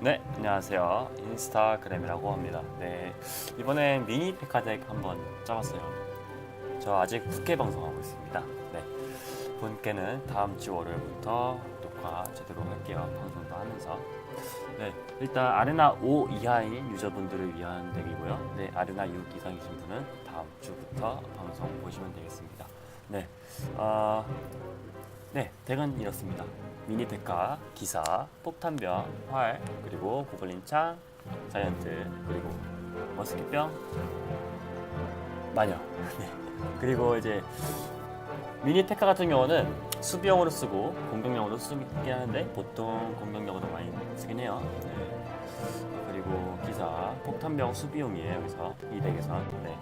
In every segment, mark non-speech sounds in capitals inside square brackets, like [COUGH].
네, 안녕하세요. 인스타그램이라고 합니다. 네, 이번엔 미니 페카덱 한번 짜봤어요. 저 아직 후케 방송하고 있습니다. 네, 본께는 다음 주 월요일부터 녹화 제대로 할게요. 방송도 하면서. 네, 일단 아레나 5 이하인 유저분들을 위한 덱이고요. 네, 아레나 6 이상이신 분은 다음 주부터 방송 보시면 되겠습니다. 네, 어, 네, 덱은 이렇습니다. 미니 페카, 기사, 폭탄병, 활, 그리고 고블린 창, 자이언트, 그리고 머스킷병, 마녀. [LAUGHS] 네. 그리고 이제 미니 테카 같은 경우는 수비용으로 쓰고 공격용으로 쓰긴 하는데 보통 공격용으로 많이 쓰긴 해요. 네. 그리고 기사, 폭탄병 수비용이에요. 여기서 이 덱에서 네.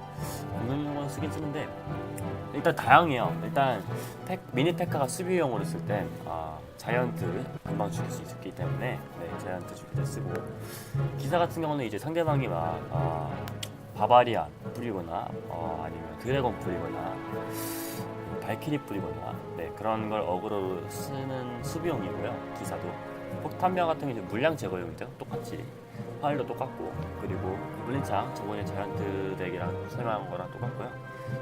공격용으로 쓰긴 쓰는데 일단 다양해요. 일단 팩, 미니 페카가 수비용으로 쓸땐 아, 자이언트 금방 죽일 수 있기 때문에 네, 자이언트 죽일 때 쓰고 기사 같은 경우는 이제 상대방이 막 아, 바바리안 뿌리거나 어, 아니면 드래곤 뿌리거나 발키리 뿌리거나 네, 그런 걸 어그로로 쓰는 수비용이고요. 기사도 폭탄병 같은 게 이제 물량 제거용이죠. 똑같이 파일도 똑같고 그리고 고블린창 저번에 자이언트 덱이랑 설명한 거랑 똑같고요.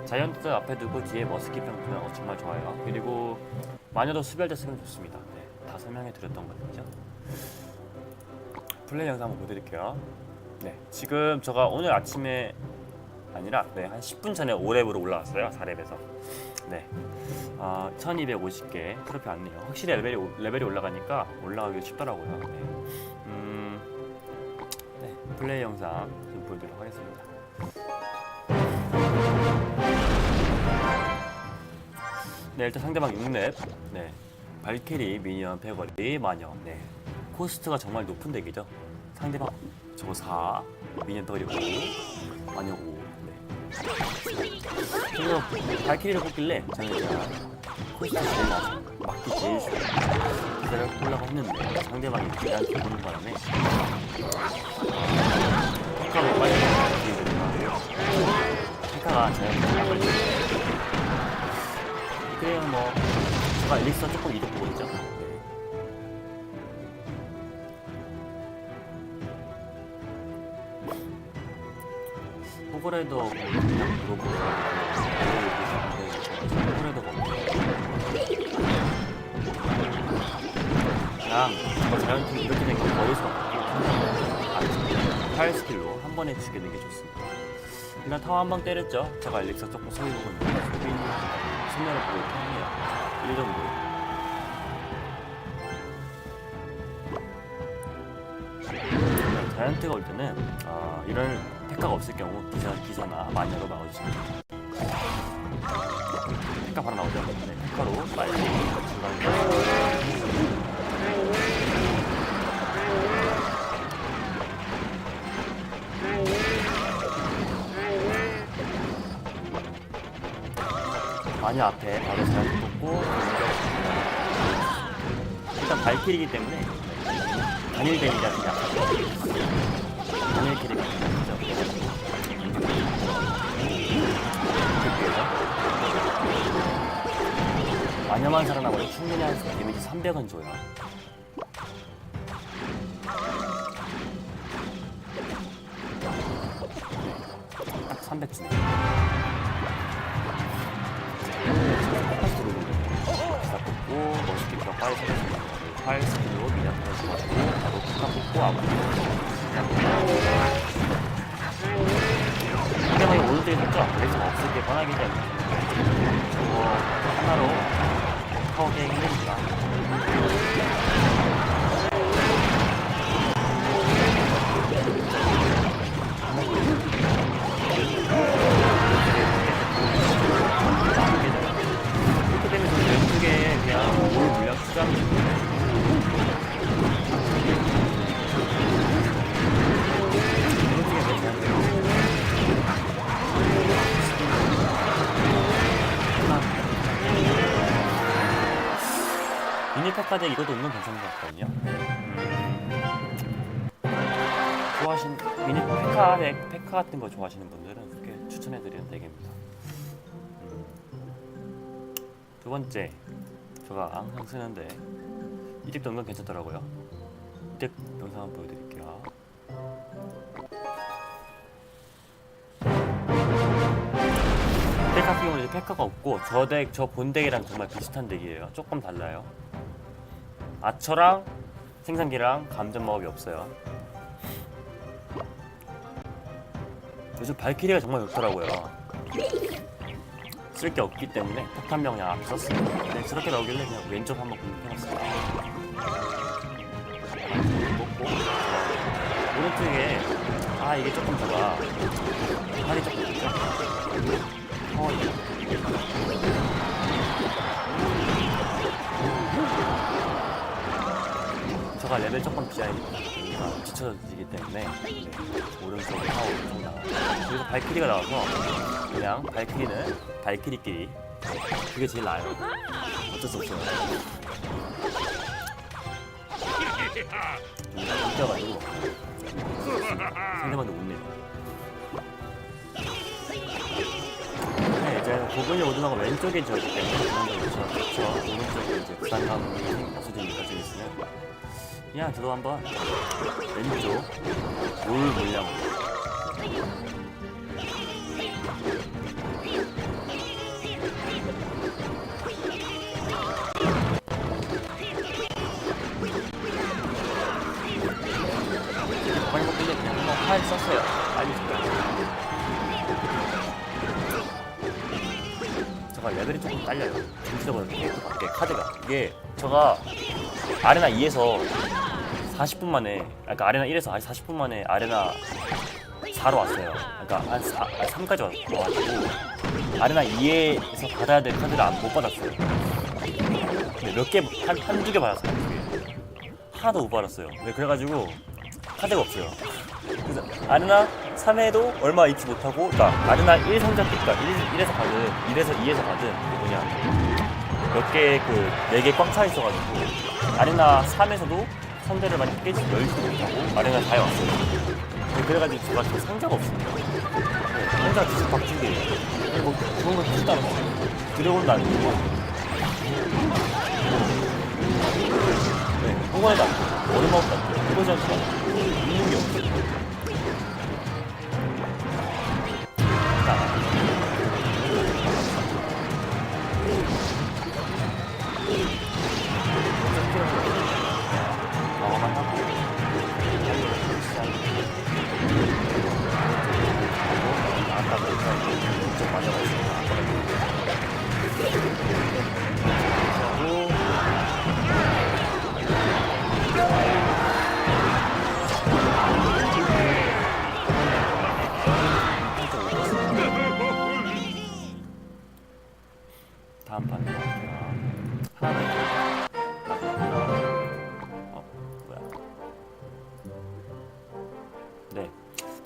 자이언트 앞에 두고 뒤에 병 두는 거 정말 좋아요. 그리고 마녀도 수별대 쓰면 좋습니다. 네, 다 설명해 드렸던 거죠. 플레이 영상 한번 보여드릴게요. 네, 지금 제가 오늘 아침에 아니라 네, 한 10분 전에 5렙으로 올라왔어요. 4렙에서. 네, 아, 1250개 트로피 왔네요. 확실히 레벨이, 오- 레벨이 올라가니까 올라가기 쉽더라고요. 네. 플레이 영상 좀 보여드리도록 하겠습니다. 네, 일단 상대방 6렙. 네. 발키리, 미니언, 패거리, 마녀. 네. 코스트가 정말 높은 덱이죠. 상대방 저거 4, 미니언 덩어리 5, 마녀 5. 네. 그래서 발키리를 뽑길래 저는 그냥 코스트 제일 낮아. 막기 제일 쉬워. 기다려 보려고 했는데 상대방이 계단 보는 바람에 페카가 자연스럽게 나가지 그래요. 뭐 제가 엘릭서 조금 이득 보고 있죠. 네. 호그레더 그냥 물어보고 호그레더가 없네 그냥 저 자연팀 이렇게 된거 머리서 안 파일 스킬로 한 번에 죽이는 게 좋습니다 일단 타워 한 방 때렸죠. 제가 엘릭서 조금 소리 보고 소빈 손녀를 보고 있긴 해요. 1 정도. 자이언트가 올 때는 어, 이런 페카가 없을 경우 기사, 기사나 마녀로 막아주시면 돼요. 페카 바로 나오죠. 네, 페카로 빨리 마녀 앞에 바로 자이언트 뽑고 공격 일단 발키리기 때문에 단일 데미지가 좀 약하죠. 단일 약하죠 마녀만 살아남으면 충분히 한 데미지 300원 줘요. 딱 300 주네 거예요 기사 뽑고 멋있게 벽 빨리 찾아주고 팔 스킬로 미냥 터져가지고 바로 피카 뽑고 아무 상대방이 오른쪽에 섰죠? 그래서 없을 게 뻔하기 때문에 저거 하나로 파워게임 힘드니까 페카드 이것도 은근 괜찮은 것 같거든요. 좋아하시는 미니 페카 덱, 페카 같은 거 좋아하시는 분들은 그렇게 추천해드리는 덱입니다. 음. 두 번째, 제가 항상 쓰는데 이 덱도 은근 괜찮더라고요. 이때 영상 한번 보여드릴게요. 덱 같은 경우는 페카가 없고 저 덱, 저 본 덱이랑 정말 비슷한 덱이에요. 조금 달라요. 아처랑 생산기랑 감전 마법이 없어요. 요즘 발키리가 정말 좋더라고요. 쓸 게 없기 때문에 폭탄 병량 앞에 썼어요. 네, 저렇게 나오길래 그냥 왼쪽 한번 공격해봤어요. 먹고 오른쪽에 아 이게 조금 제가 팔이 조금 있죠? 어이 제가 레벨 조금 비하니까 뒤쳐지기 때문에 네, 오른쪽에 파워 좀 나와요. 그리고 발키리가 나와서 그냥 발키리는 발키리끼리 그게 제일 나아요. 어쩔 수 없어요. 웃겨가지고 상대방도 이제 고분이 오드나가 왼쪽에 저기 때문에 그런데 그렇죠. 그렇죠. 오른쪽에 이제 부산강 가수들이 가지고 있으면 그냥 저도 한번 왼쪽 올 물량으로 가만히 먹길래 그냥 한번 파일 썼어요. 빨리 줬어요. 제가 레벨이 조금 딸려요. 이렇게 밖에 카드가 이게 제가 아레나 2에서 40분 만에 그러니까 아레나 1에서 40분 만에 아레나 4로 왔어요. 그러니까 한 4, 3까지 와가지고 아레나 2에서 받아야 될 카드를 안, 못 받았어요. 근데 몇 개, 한, 한두 개 받았어요. 하나도 못 받았어요. 네, 그래가지고 카드가 없어요. 그래서 아레나 3에도 얼마 입지 못하고, 그러니까 아레나 1 성적 그러니까 1, 1에서 받은, 1에서 2에서 받은 그 뭐냐 몇 개그네개꽉차 있어가지고 아레나 3에서도 선대를 많이 깨지 열지도 못하고 아레나 4에 왔어요. 네, 그래가지고 제가 지금 상자가 없습니다. 네, 상자 계속. 아니 뭐 그런 거 진짜 안 했어요. 드래곤도 아니고 네, 홍원에도 안 돼. 얼음아웃도 안 돼. 이거지 않죠? 있는 게 없어요.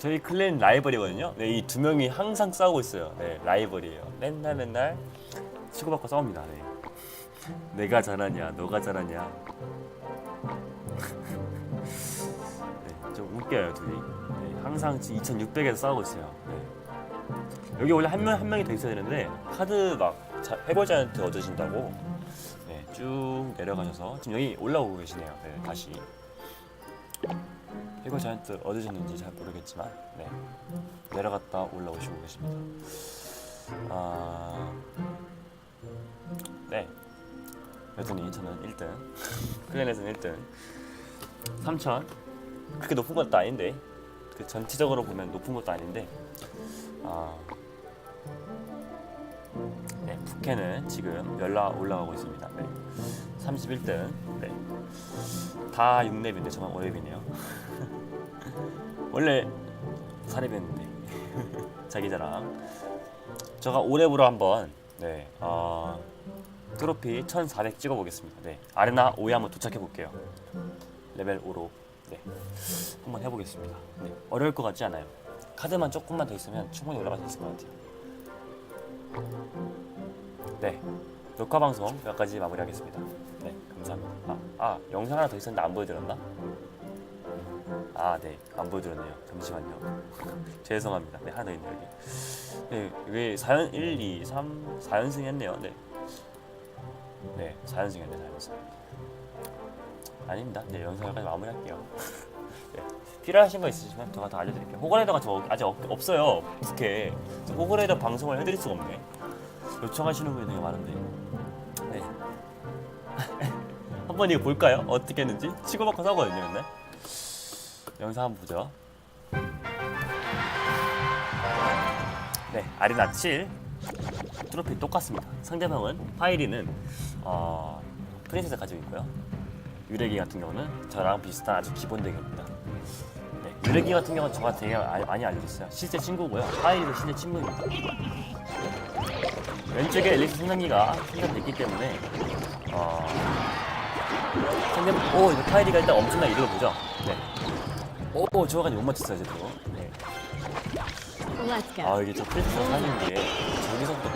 저희 클랜 라이벌이거든요. 네, 이 두 명이 항상 싸우고 있어요. 네, 라이벌이에요. 맨날 맨날 치고받고 싸웁니다. 네. 내가 잘하냐, 너가 잘하냐. [LAUGHS] 네, 좀 웃겨요 둘이. 네, 항상 2,600에서 싸우고 있어요. 네. 여기 원래 한 명 한 명이 더 있어야 되는데 카드 막 자- 해골자한테 얻으신다고 네, 쭉 내려가셔서 지금 여기 올라오고 계시네요. 네, 다시 해골 자이언트 얻으셨는지 잘 모르겠지만 네, 내려갔다 올라오시고 계십니다. 아, 네. 여전히 저는 1등 [LAUGHS] 클랜에서는 1등 3천 그렇게 높은 것도 아닌데 그 전체적으로 보면 높은 것도 아닌데 아, 네, 북해는 지금 연락 올라가고 있습니다. 네. 31등. 네. 다 6렙인데 저만 5렙이네요. [LAUGHS] 원래 4렙이었는데. [LAUGHS] 자기 자랑. 제가 5렙으로 한번 네. 어, 트로피 1400 찍어 보겠습니다. 네. 아레나 5에 한번 도착해 볼게요. 레벨 5로. 네. 한번 해 보겠습니다. 네. 어려울 것 같지 않아요. 카드만 조금만 더 있으면 충분히 올라갈 수 있을 것 같아요. 네. 녹화 방송 여기까지 마무리하겠습니다. 네, 감사합니다. 아, 아, 영상 하나 더 있었는데 안 보여드렸나? 아, 네, 안 보여드렸네요. 잠시만요. 죄송합니다. 네, 하나 더 있네요, 여기. 네, 왜 4연, 1, 2, 3, 4연승 했네요. 네. 네, 4연승 했네, 4연승. 아닙니다. 이제 영상 여기까지 마무리할게요. [LAUGHS] 네. 필요하신 거 있으시면 제가 다 알려드릴게요. 호그레이더가 저 아직 없, 없어요. 부스케. 호그레이더 방송을 해드릴 수가 없네. 요청하시는 분이 되게 많은데. 네. [LAUGHS] 한번 이거 볼까요? 어떻게 했는지? 치고받고 싸거든요, 맨날. 영상 한번 보죠. 네, 아리나 7 트로피 똑같습니다. 상대방은 파이리는 어, 프린세스 가지고 있고요. 유레기 같은 경우는 저랑 비슷한 아주 기본 덱입니다. 네, 유레기 같은 경우는 저가 되게 아- 많이 알려줬어요. 실제 친구고요. 파이리도 실제 친구입니다. 왼쪽에 엘리스 생산기가 생산됐기 때문에 어, 상대 오 이거 파이리가 일단 엄청난 이득을 보죠. 네. 오 저거까지 못 맞췄어요 제도. 네. Let's go. 아 이게 저 프린스가 사는 게 저기서부터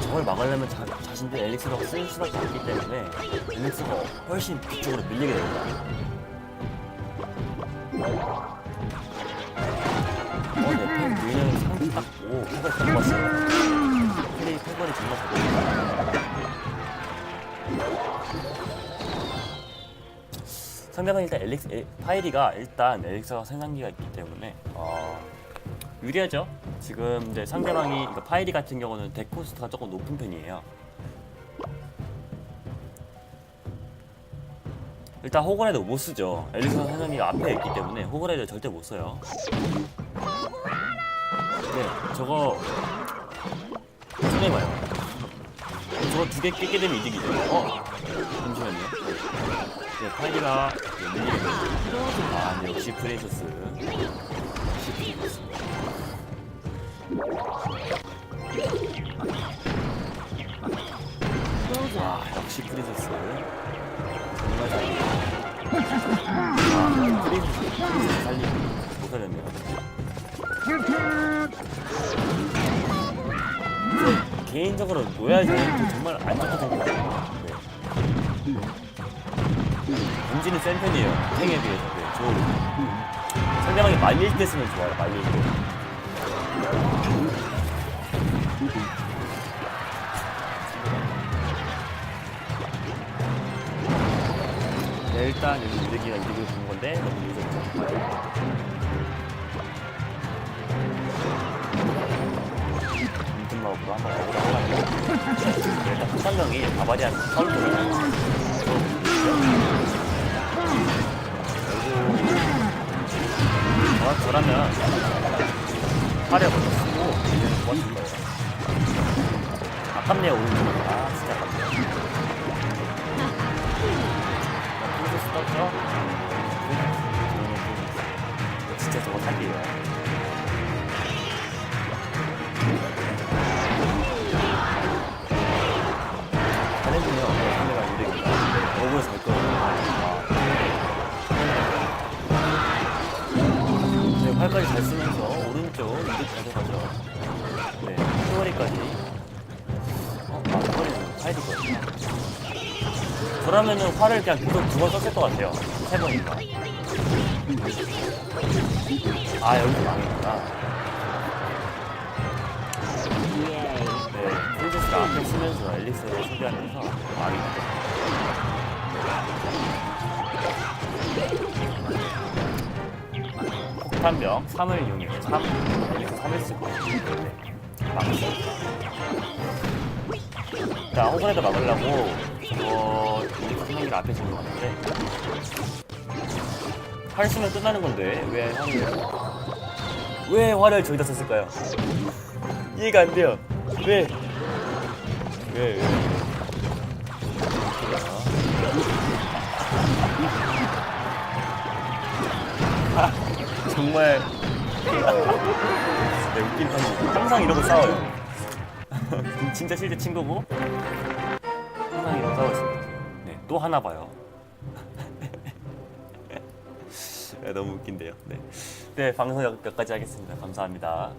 저걸 막으려면 자, 자신들 엘릭스가 쓸 수밖에 없기 때문에 엘릭스가 훨씬 뒤쪽으로 밀리게 됩니다. 어, 네, 팬 유인형이 상기 딱, 오, 딱 봤어요. 팬이 패걸이 정말 잘 보입니다. 상대방 일단 엘릭스, 에, 파이리가 일단 엘릭스가 생산기가 있기 때문에 어, 유리하죠. 지금 이제 상대방이 그러니까 파이리 같은 경우는 데코스트가 조금 높은 편이에요. 일단 호그라이더 못 쓰죠. 엘릭스 생산기가 앞에 있기 때문에 호그라이더 절대 못 써요. 네, 저거 손해봐요. 저거 두 개 깨게 되면 이득이죠. 어? 잠시만요. 네, 거죠. 아, 네, 역시 프레이서스. 역시. Bullseye. 아, 역시 프리저스. 정말 살리네. 아, 프리저스, 프리저스 살리고 못 살렸네요. 저 개인적으로 노야 저는 정말 안 생각해요. 네. 본진은 센 편이에요. 탱에 비해서. 네, 저 상대방이 말릴 때 쓰면 좋아요. 말릴 때. 네, 일단 여기 유대기가 이득을 본 건데 너무 늦었죠. 인틈마법으로 한번 가보라고 하는데 일단 후상경이 바바리안 카운터를 저, 저라면 화려 먼저 쓰고 그냥 도와줄 거예요. 아깝네요 오른쪽. 아 진짜 아깝네요. 떴죠? 음, 진짜 저거 사기예요. 잘해주네요. 상대가 유리니까. 너무 잘 거예요. 네, 활까지 잘 쓰면서 오른쪽 이득 가져가죠. 네, 소거리까지. 어, 아, 소거리는 사이드 거예요. 저라면은 화를 그냥 계속 두 번 썼을 것 같아요. 세 번인가. 아, 여기서 망했구나. 네, 프로젝스가 앞에 쓰면서 엘릭스를 소비하면서 망했죠. 폭탄병 3을 이용해서 3, 엘릭스 3을 쓰고 네, 망했어요. 자, 호그레도 막으려고 저거 수명기를 앞에 지는 것 같은데 활 쓰면 끝나는 건데 왜 화를 왜 화를 저기다 썼을까요? 이해가 안 돼요. 왜? 왜? 왜? 정말 네, 웃긴 편이에요. 항상 이러고 싸워요. [LAUGHS] 진짜 실제 친구고 항상 이러고 싸우고 있습니다. 네, 또 하나 봐요. [LAUGHS] 네, 너무 웃긴데요. 네, 네 방송 여기까지 하겠습니다. 감사합니다.